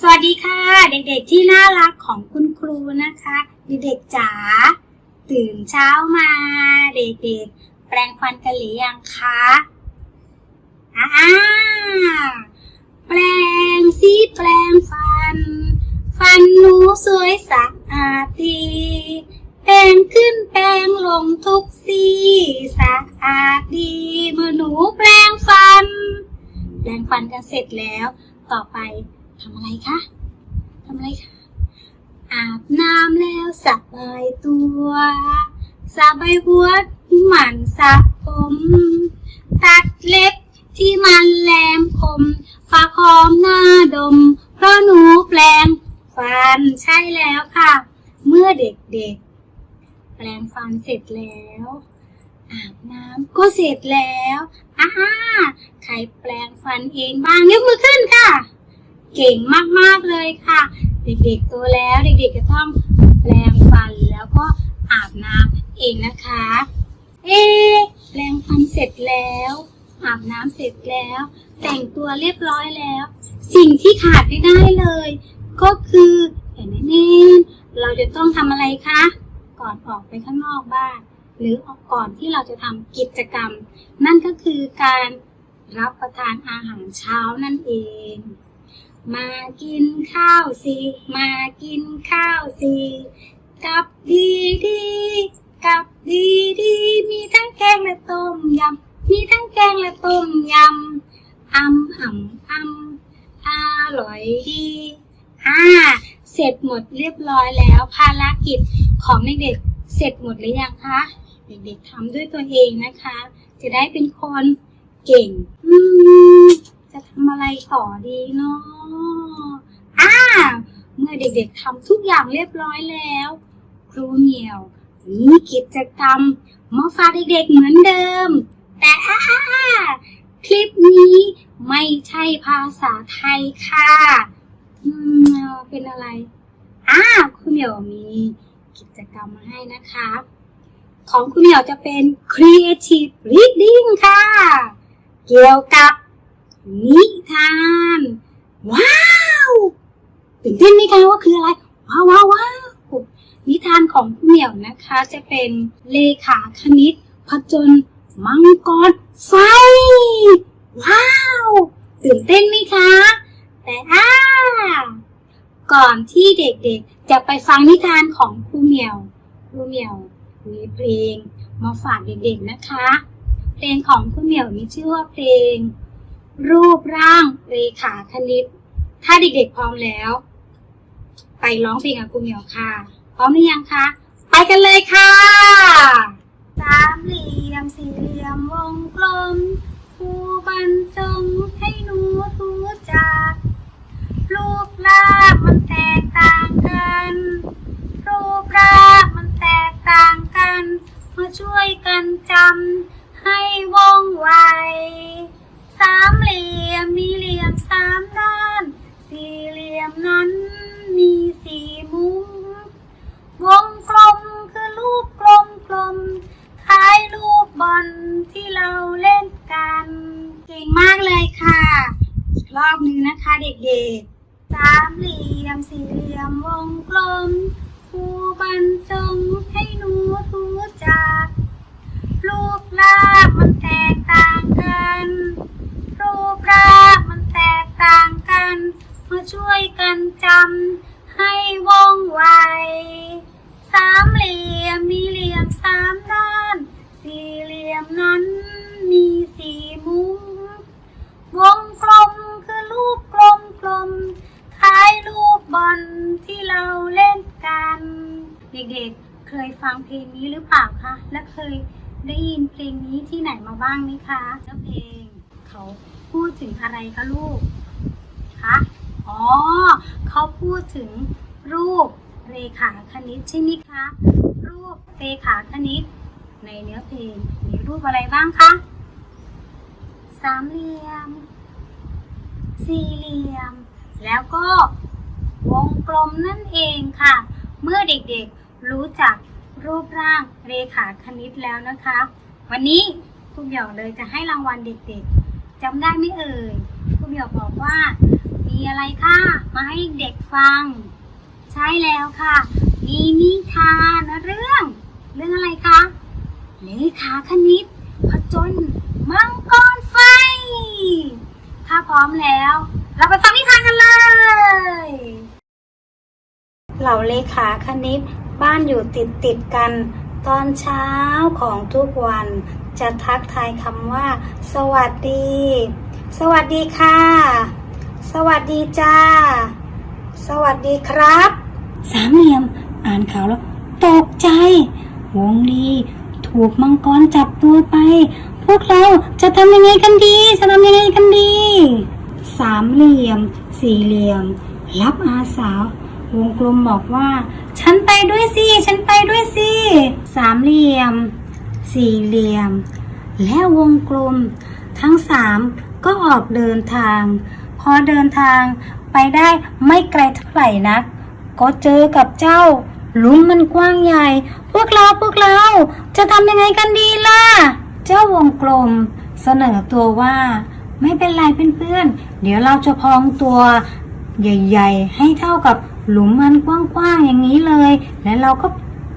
สวัสดีค่ะ เด็กๆที่น่ารักของคุณครูนะคะ เด็กๆจ๋าตื่นเช้ามา เด็กๆ แปรงฟันกันหรือยังคะอ่าแปรงสีแปรงฟัน ฟันหนูสวยสะอาดดีแปรงขึ้นแปรงลงทุกซี่สะอาดดีเมื่อหนูแปรงฟัน แปรงฟันกันเสร็จแล้ว ต่อไป ทำอะไรคะทำอะไรคะ อาบน้ำแล้วสบายตัวสบายหัวหมันสระผม ตัดเล็บที่มันแหลมคมปากหอมหน้าดม เพราะหนูแปลงฟันใช่แล้วค่ะ เมื่อเด็กๆ แปลงฟันเสร็จแล้วอาบน้ำก็เสร็จแล้วอ่าใครแปลงฟันเองบ้างยกมือขึ้นค่ะ เก่งมากๆเลยค่ะ เด็กๆโตแล้วเด็กๆจะต้องแปรงฟันแล้วก็อาบน้ำเองนะคะ เอ๊แปรงฟันเสร็จแล้วอาบน้ำเสร็จแล้ว แต่งตัวเรียบร้อยแล้ว สิ่งที่ขาดไม่ได้เลย ก็คือเห็นไหมเน่นเราจะต้องทำอะไรคะ ก่อนออกไปข้างนอกบ้านหรือออกก่อนที่เราจะทำกิจกรรม นั่นก็คือการรับประทานอาหารเช้านั่นเอง มากินข้าวสิ มากินข้าวสิกับดีดีกับดีดีมีทั้งแกงและต้มยำ มีทั้งแกงและต้มยำอำอ่ำอำอร่อยดีอ่าเสร็จหมดเรียบร้อยแล้วภารกิจของเด็กๆเสร็จหมดหรือยังคะเด็กๆทำด้วยตัวเองนะคะ จะได้เป็นคนเก่งอืม จะทำอะไรต่อดีเนาะอ่า เมื่อเด็กๆทำทุกอย่างเรียบร้อยแล้ว ครูเหมียวมีกิจกรรมมาฝากเด็กๆเหมือนเดิม แต่อ่าคลิปนี้ไม่ใช่ภาษาไทยค่ะอืมเป็นอะไรอ่าครูเหมียวมีกิจกรรมมาให้นะคะ ของคุณเหมียวจะเป็น Creative Reading ค่ะ เกี่ยวกับ นิทาน ว้าวตื่นเต้นไหมคะว่าคืออะไร ว้าวว้าวว้าวนิทานของคุณเหมียวนะคะจะเป็นเลขาคณิตผจญมังกรไฟ ว้าว ตื่นเต้นไหมคะ แต่อ่าก่อนที่เด็กๆ จะไปฟังนิทานของครูเหมียวครูเหมียวมีเพลงมาฝากเด็กๆนะคะ เพลงของครูเหมียวมีชื่อว่าเพลง รูปร่างเรขาคณิต ถ้าเด็กๆพร้อมแล้ว ไปร้องเพลงกับครูเหมียวค่ะ พร้อมหรือยังคะ ไปกันเลยค่ะ สามเหลี่ยมสี่เหลี่ยมวงกลมครูบรรจงให้หนูรู้จักรูปร่างมันแตกต่างกัน รูปร่างมันแตกต่างกัน มาช่วยกันจำให้ว่องไว เด็กๆ สามเหลี่ยมสี่เหลี่ยมวงกลมครูบรรจงให้หนูทู อลที่เราเล่นกัน เด็กๆ เคยฟังเพลงนี้หรือเปล่าคะ และเคยได้ยินเพลงนี้ที่ไหนมาบ้างไหมคะแล้วเพลงเขาพูดถึงอะไรคะลูก คะ อ๋อ เขาพูดถึงรูปเรขาคณิตใช่ไหมคะ รูปเรขาคณิต ในเนื้อเพลงมีรูปอะไรบ้างคะ สามเหลี่ยม สี่เหลี่ยม แล้วก็ วงกลมนั่นเองค่ะ เมื่อเด็กๆรู้จักรูปร่างเรขาคณิตแล้วนะคะ วันนี้ครูเหมียวเลยจะให้รางวัลเด็กๆจำได้ไหมเอ่ยครูเหมียวบอกว่ามีมีอะไรค่ะ มาให้เด็กฟัง ใช่แล้วค่ะ มีนิทานเรื่อง เรื่องอะไรคะเลขาคณิตผจญมังกรไฟ ถ้าพร้อมแล้ว เราไปฟังนิทานกันเลย เหล่าเลขาคณิต บ้านอยู่ติดติดกัน ตอนเช้าของทุกวัน จะทักทายคำว่า สวัสดี สวัสดีค่ะ สวัสดีจ้า สวัสดีครับ สามเหลี่ยม อ่านข่าวแล้วตกใจ วงลีถูกมังกรจับตัวไป พวกเราจะทำยังไงกันดี จะทำยังไงกันดี สามเหลี่ยม สี่เหลี่ยม รับอาสาว วงกลมบอกว่า ฉันไปด้วยสิ ฉันไปด้วยสิ สามเหลี่ยม สี่เหลี่ยม และวงกลม ทั้งสามก็ออกเดินทาง พอเดินทางไปได้ไม่ไกลเท่าไหร่นัก ก็เจอกับเจ้าลุมมันกว้างใหญ่ พวกเราพวกเรา จะทำยังไงกันดีล่ะ เจ้าวงกลม เสนอตัวว่า ไม่เป็นไรเพื่อนๆเดี๋ยวเราจะพองตัว ใหญ่ ๆ ให้เท่ากับ หลุมมันกว้างๆอย่างนี้เลย แล้วเราก็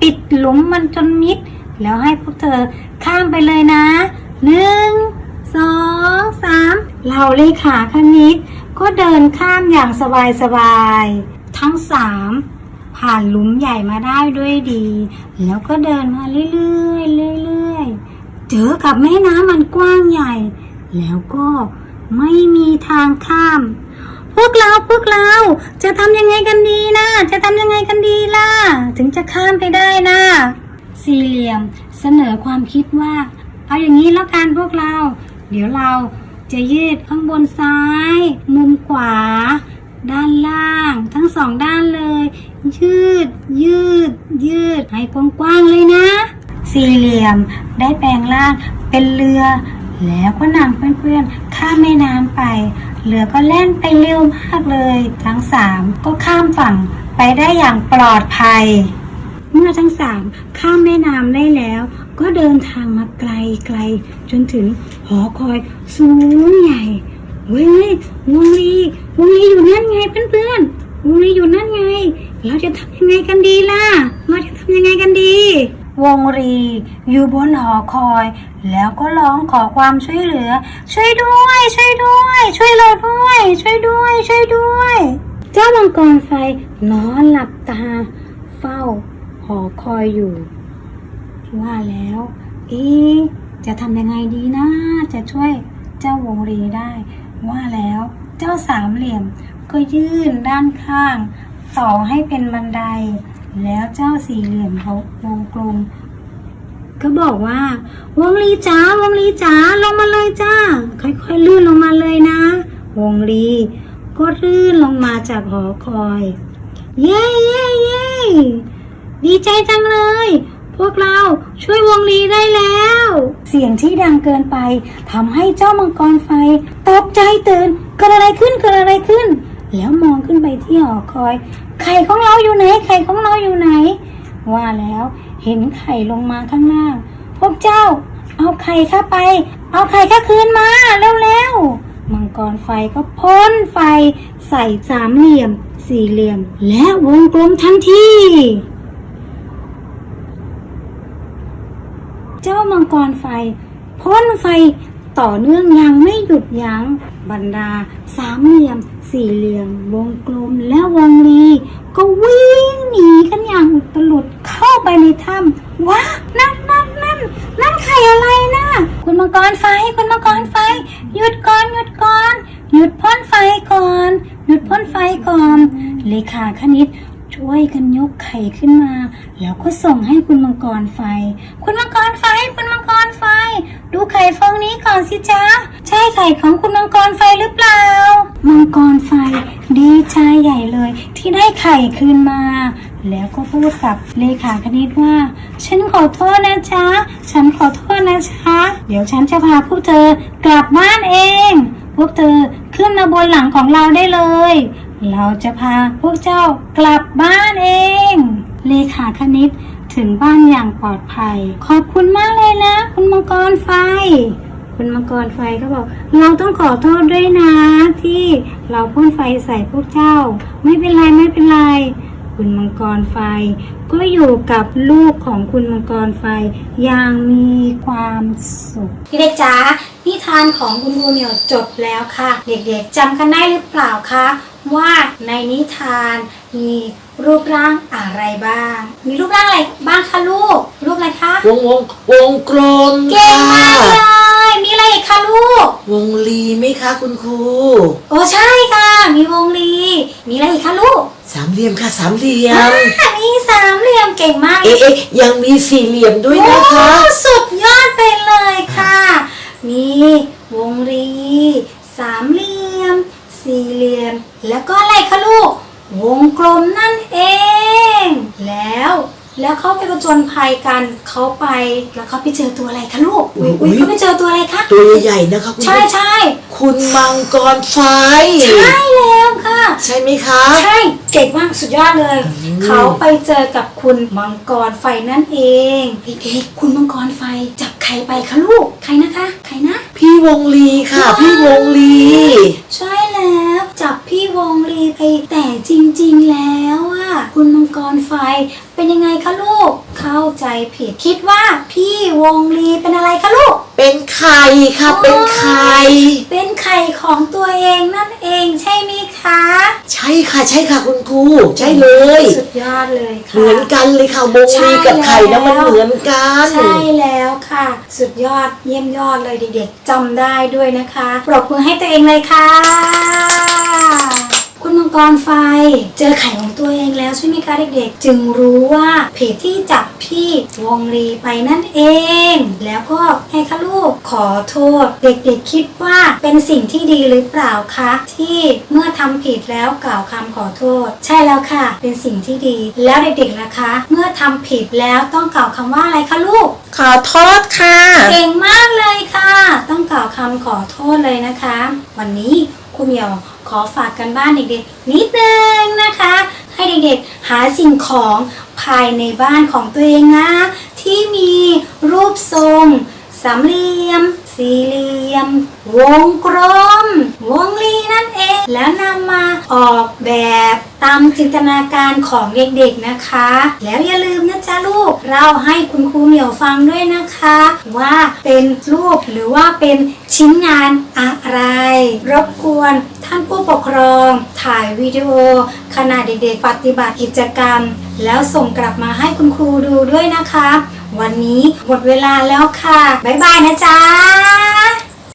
ปิดหลุมมันจนมิด แล้วให้พวกเธอข้ามไปเลยนะหนึ่งสองสามเราเลขาคณิต ก็เดินข้ามอย่างสบายๆทั้งสามผ่านหลุมใหญ่มาได้ด้วยดี แล้วก็เดินมาเรื่อยๆเรื่อยๆเจอกับแม่น้ำมันกว้างใหญ่ แล้วก็ไม่มีทางข้าม วกเราพวกเรา จะทำยังไงกันดีนะ จะทำยังไงกันดีล่ะ ถึงจะข้ามไปได้นะ สี่เหลี่ยมเสนอความคิดว่า เอาอย่างนี้แล้วกันพวกเรา เดี๋ยวเราจะยืดข้างบนซ้าย มุมขวา ด้านล่าง ทั้งสองด้านเลย ยืด ยืด ยืดให้กว้างๆเลยนะ สี่เหลี่ยมได้แปลงร่างเป็นเรือ แล้วก็นำเพื่อนๆข้ามแม่น้ำไป เรือก็แล่นไปเร็วมากเลย ทั้งสามก็ข้ามฝั่งไปได้อย่างปลอดภัย เมื่อทั้งสามข้ามแม่น้ำได้แล้ว ก็เดินทางมาไกลไกลจนถึงหอคอยสูงใหญ่เว้ยวงลีวงลีอยู่นั่นไงเพื่อนๆวงลีอยู่นั่นไง เราจะทำยังไงกันดีล่ะ วงรี อยู่บนหอคอย แล้วก็ร้องขอความช่วยเหลือ ช่วยด้วย ช่วยด้วย ช่วยเราด้วย ช่วยด้วย ช่วยด้วย เจ้ามังกรไฟนอนหลับตา เฝ้า หอคอยอยู่ ว่าแล้ว เอ๊ะจะทำยังไงดีนะ จะช่วยเจ้าวงรีได้ ว่าแล้วเจ้าสามเหลี่ยมก็ยื่นด้านข้าง ต่อให้เป็นบันได แล้วเจ้าสี่เหลี่ยมเขาวงกลม ก็บอกว่า วงลีจ๋าวงลีจ๋าลงมาเลยจ้า ค่อยๆลื่นลงมาเลยนะ วงลีก็ลื่นลงมาจากหอคอย เย้เย้เย้ดีใจจังเลย พวกเราช่วยวงลีได้แล้ว เสียงที่ดังเกินไปทำให้เจ้ามังกรไฟ ตกใจตื่นเกิดอะไรขึ้นเกิดอะไรขึ้น แล้วมองขึ้นไปที่หอคอย ไข่ของเราอยู่ไหน ไข่ของเราอยู่ไหน ว่าแล้วเห็นไข่ลงมาข้างหน้าพวกเจ้า เอาไข่ข้าไป เอาไข่ข้าคืนมาเร็วๆ มังกรไฟก็พ่นไฟ ใส่สามเหลี่ยม สี่เหลี่ยม และวงกลมทันทีเจ้ามังกรไฟพ่นไฟต่อเนื่องยังไม่หยุดยัง้งบรรดาสามเหลี่ยม สี่เหลี่ยม วงกลมและวงรี ก็วิ่งหนีกันอย่างอุตลุดเข้าไปในถ้ำว้านั่นนั่นนั่นนั่นไข่อะไรนะคุณมังกรไฟคุณมังกรไฟ หยุดก่อนหยุดก่อน หยุดพ่นไฟก่อน หยุดพ่นไฟก่อน เลขาคณิตช่วยกันยกไข่ขึ้นมา แล้วก็ส่งให้คุณมังกรไฟ คุณมังกรไฟ คุณมังกรไฟ ดูไข่ฟองนี้ก่อนสิจ๊ะ ใช่ไข่ของคุณมังกรไฟหรือเปล่า มังกรไฟดีใจใหญ่เลย ที่ได้ไข่คืนมา แล้วก็พูดกับเลขาคณิตว่า ฉันขอโทษนะจ๊ะ ฉันขอโทษนะจ๊ะ เดี๋ยวฉันจะพาพวกเธอกลับบ้านเอง พวกเธอขึ้นมาบนหลังของเราได้เลย เราจะพาพวกเจ้ากลับบ้านเอง เลขาคณิต ถึงบ้านอย่างปลอดภัย ขอบคุณมากเลยนะ คุณมังกรไฟ คุณมังกรไฟก็บอก เราต้องขอโทษด้วยนะ ที่เราพ่นไฟใส่พวกเจ้า ไม่เป็นไรไม่เป็นไร คุณมังกรไฟ ก็อยู่กับลูกของคุณมังกรไฟอย่างมีความสุขพี่เด็กจ๋านิทานของคุณครูเหนียวจบแล้วค่ะ เด็กๆจำกันได้หรือเปล่าคะว่าในนิทานมี รูปร่างอะไรบ้าง มีรูปร่างอะไรบ้างคะลูก รูปอะไรคะ วงวงวงกลมเก่งค่ะมากเลย มีอะไรอีกคะลูก วงลีไหมคะคุณครู โอ้ใช่ค่ะ มีวงลี มีอะไรอีกคะลูกสามเหลี่ยมค่ะสามเหลี่ยอ่ามมีสามเหลี่ยมเก่งมากเอ๊ะเอ๊ะยังมีสี่เหลี่ยมด้วยนะคะ โอ้สุดยอดไปเลยค่ะ มีวงรี สามเหลี่ยม สี่เหลี่ยม แล้วก็อะไรคะลูก วงกลมนั่นเอง แล้ว แล้วเขาไปประจนภัยกันเขาไปแล้วเขาไปเจอตัวอะไรคะลูกอุ้ยอุ้ยเขาไปเจอตัวอะไรคะตัวใหญ่ๆนะคะคุณใช่ใช่คุณมังกรไฟ ใช่แล้วค่ะ ใช่ไหมคะ ใช่เก่งมากสุดยอดเลยอืมเขาไปเจอกับคุณมังกรไฟนั่นเองเด็กๆคุณมังกรไฟจับใครไปคะลูกใครนะคะ ใครนะ พี่วงลีค่ะว้าวพี่วงลี ใช่แล้ว จับพี่วงลีไปแต่จริง ๆแล้วอะคุณมังก รไฟ เป็นยังไงคะลูก เข้าใจผิดคิดว่าพี่วงลีเป็นอะไรคะลูก เป็นไข่ค่ะ เป็นไข่ เป็นไข่ของตัวเองนั่นเองใช่ไหมคะ ใช่ค่ะ ใช่ค่ะคุณครู ใช่เลย สุดยอดเลยค่ะ เหมือนกันเลยค่ะวงลีกับไข่นะมันเหมือนกัน ใช่แล้วค่ะ สุดยอดเยี่ยมยอดเลยเด็กๆจำได้ด้วยนะคะ ปรบมือให้ตัวเองเลยค่ะคุณ มังกรไฟ เจอไข่ของตัวเองแล้วใช่ไหมคะเด็กๆ จึงรู้ว่าเพจที่จับพี่วงรีไปนั่นเอง แล้วก็ไงคะลูกขอโทษ เด็กๆคิดว่าเป็นสิ่งที่ดีหรือเปล่าคะที่เมื่อทำผิดแล้วกล่าวคำขอโทษ ใช่แล้วค่ะ เป็นสิ่งที่ดี แล้วเด็กๆล่ะคะ เมื่อทำผิดแล้วต้องกล่าวคำว่าอะไรคะลูก ขอโทษค่ะ เก่งมากเลยค่ะ ต้องกล่าวคำขอโทษเลยนะคะ วันนี้ ครูเหมียวขอฝากกันบ้านเด็กๆ นิดนึงนะคะ ให้เด็กๆ หาสิ่งของภายในบ้านของตัวเองนะ ที่มีรูปทรงสามเหลี่ยม สี่เหลี่ยม วงกลม วงรีนั่นเอง แล้วนำมาออกแบบตามจินตนาการของเด็กๆนะคะ แล้วอย่าลืมนะจ๊ะลูก เราให้คุณครูเหมียวฟังด้วยนะคะ ว่าเป็นรูปหรือว่าเป็นชิ้นงานอะไร รบกวนท่านผู้ปกครอง ถ่ายวิดีโอ ขณะเด็กๆปฏิบัติกิจกรรม แล้วส่งกลับมาให้คุณครูดูด้วยนะคะ วันนี้หมดเวลาแล้วค่ะ บ๊ายบายนะจ๊ะ